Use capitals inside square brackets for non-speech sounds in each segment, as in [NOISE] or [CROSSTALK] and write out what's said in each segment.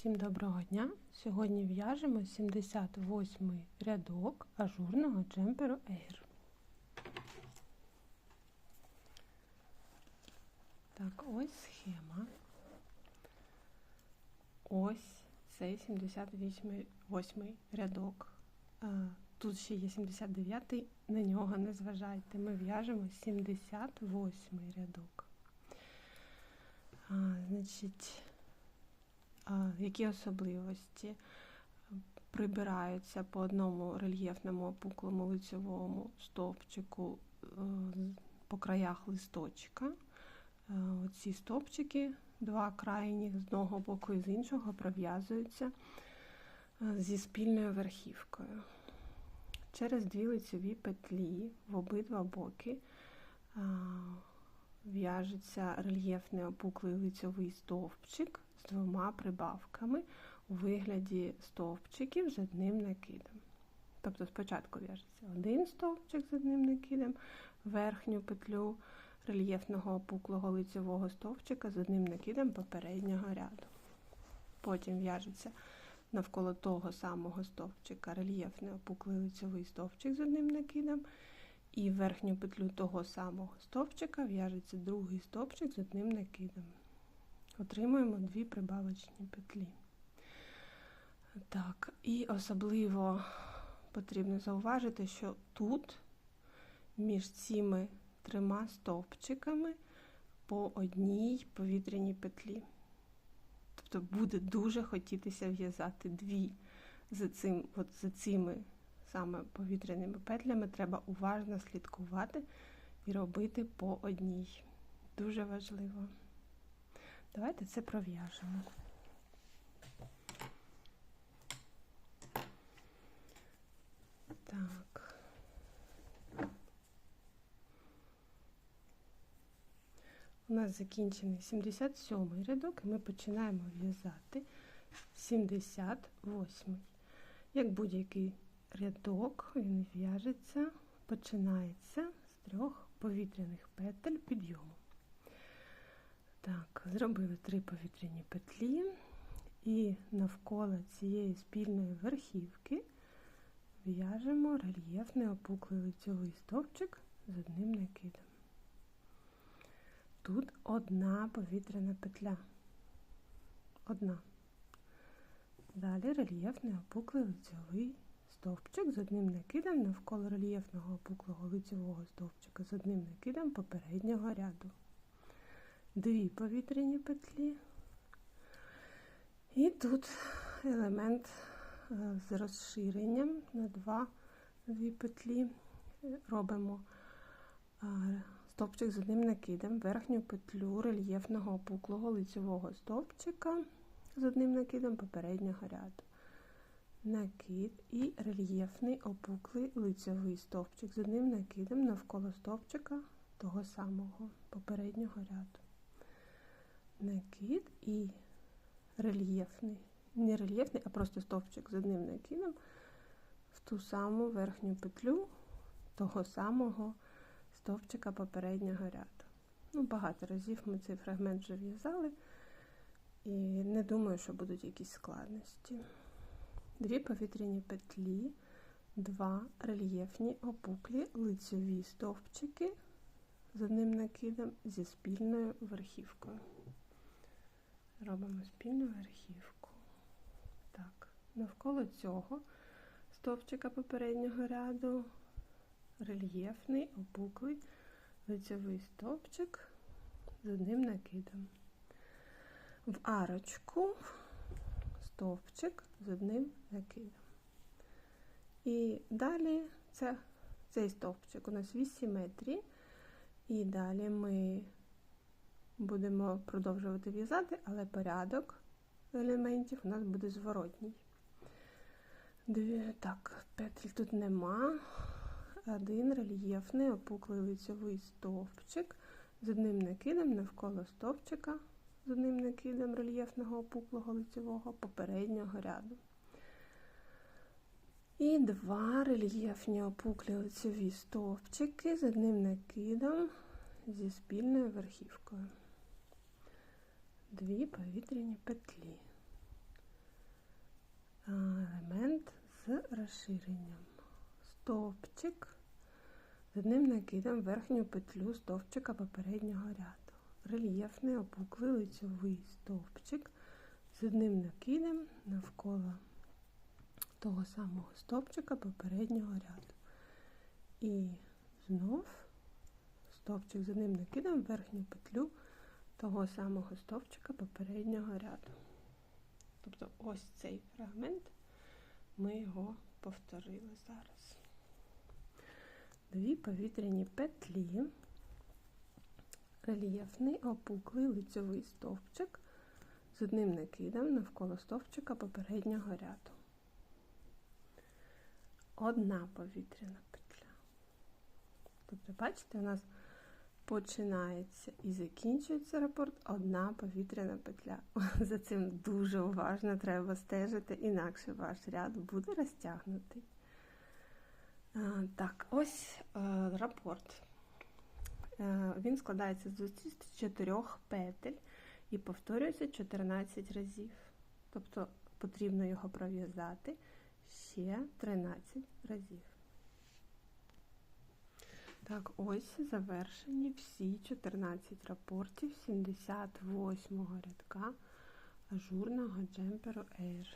Всім доброго дня! Сьогодні в'яжемо 78 рядок ажурного джемперу Air. Так, ось схема. Ось цей 78 рядок. Тут ще є 79 на нього не зважайте. Ми в'яжемо 78 рядок. А, Значить, які особливості прибираються по одному рельєфному опуклому лицевому стовпчику е, по краях листочка. Е, оці стовпчики, два крайніх з одного боку і з іншого, пров'язуються е, зі спільною верхівкою. Через дві лицеві петлі в обидва боки в'яжеться рельєфний опуклий лицьовий стовпчик з двома прибавками у вигляді стовпчиків з одним накидом. Тобто спочатку в'яжеться один стовпчик з одним накидом, верхню петлю рельєфного опуклого лицевого стовпчика з одним накидом попереднього ряду. Потім в'яжеться навколо того самого стовпчика рельєфний опуклий лицевий стовпчик з одним накидом. І в верхню петлю того самого стовпчика в'яжеться другий стовпчик з одним накидом отримуємо дві прибавочні петлі. Так, і особливо потрібно зауважити, що тут між цими трьома стовпчиками по одній повітряній петлі. Тобто буде дуже хотітися в'язати дві за цим, от за цими саме повітряними петлями треба уважно слідкувати і робити по одній. Дуже важливо. Давайте це пров'яжемо. Так. У нас закінчений 77 рядок, і ми починаємо в'язати 78. Як будь-який рядок, він в'яжеться, починається з трьох повітряних петель підйому. Так, зробили три повітряні петлі і навколо цієї спільної верхівки в'яжемо рельєфний опуклий лицьовий стовпчик з одним накидом. Тут одна повітряна петля. Одна. Далі рельєфний опуклий лицьовий стовпчик з одним накидом навколо рельєфного опуклого лицьового стовпчика з одним накидом попереднього ряду дві повітряні петлі. І тут елемент е, з розширенням на два, дві петлі. Робимо е, стовпчик з одним накидом, верхню петлю рельєфного опуклого лицевого стовпчика з одним накидом попереднього ряду. Накид і рельєфний опуклий лицевий стовпчик з одним накидом навколо стовпчика того самого попереднього ряду накид і рельєфний. Не рельєфний, а просто стовпчик з одним накидом в ту саму верхню петлю того самого стовпчика попереднього ряду. Ну, Багато разів ми цей фрагмент вже в'язали, і не думаю, що будуть якісь складності. Дві повітряні петлі, два рельєфні опуклі лицеві стовпчики з одним накидом зі спільною верхівкою робимо спільну верхівку. Так, навколо цього стовпчика попереднього ряду рельєфний, опуклий лицевий стовпчик з одним накидом. В арочку стовпчик з одним накидом. І далі це, цей стовпчик у нас 8 метрів, і далі ми будемо продовжувати в'язати, але порядок елементів у нас буде зворотній. Дві, так, петль тут нема. Один рельєфний опуклий лицевий стовпчик з одним накидом навколо стовпчика, з одним накидом рельєфного опуклого лицевого попереднього ряду. І два рельєфні опуклі лицеві стовпчики з одним накидом зі спільною верхівкою дві повітряні петлі. Елемент з розширенням. Стовпчик. З одним накидом верхню петлю стовпчика попереднього ряду. Рельєфний опуклий лицьовий стовпчик. З одним накидом навколо того самого стовпчика попереднього ряду. І знов стовпчик з одним накидом верхню петлю того самого стовпчика попереднього ряду. Тобто ось цей фрагмент ми його повторили зараз. Дві повітряні петлі, рельєфний опуклий лицьовий стовпчик з одним накидом навколо стовпчика попереднього ряду. Одна повітряна петля. Тобто, бачите, у нас починається і закінчується рапорт одна повітряна петля. [LAUGHS] За цим дуже уважно треба стежити, інакше ваш ряд буде розтягнутий. Так, ось е, рапорт. Е, він складається з 24 петель і повторюється 14 разів. Тобто потрібно його пров'язати ще 13 разів. Так, ось завершені всі 14 рапортів 78-го рядка ажурного джемперу Air.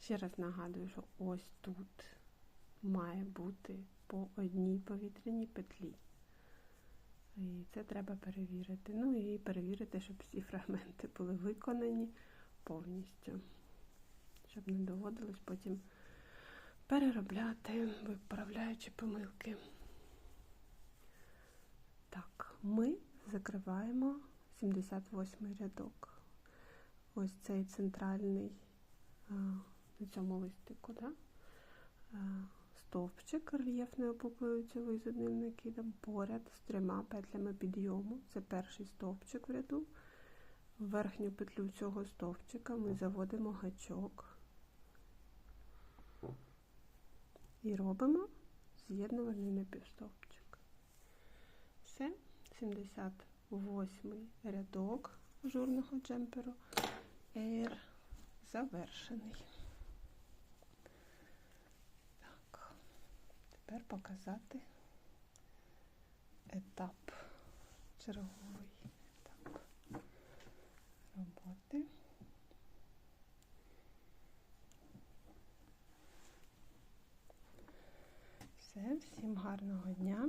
Ще раз нагадую, що ось тут має бути по одній повітряній петлі. І це треба перевірити. Ну і перевірити, щоб всі фрагменти були виконані повністю, щоб не доводилось потім переробляти, виправляючи помилки. Ми закриваємо 78 рядок. Ось цей центральний на цьому листику, да? стовпчик рельєфний опуклий з одним накидом поряд з трьома петлями підйому. Це перший стовпчик в ряду. В верхню петлю цього стовпчика ми заводимо гачок і робимо з'єднувальний напівстовпчик. Все, 78 рядок журного джемперу Air завершений. Так, Тепер показати етап, черговий етап роботи. Все, всім гарного дня.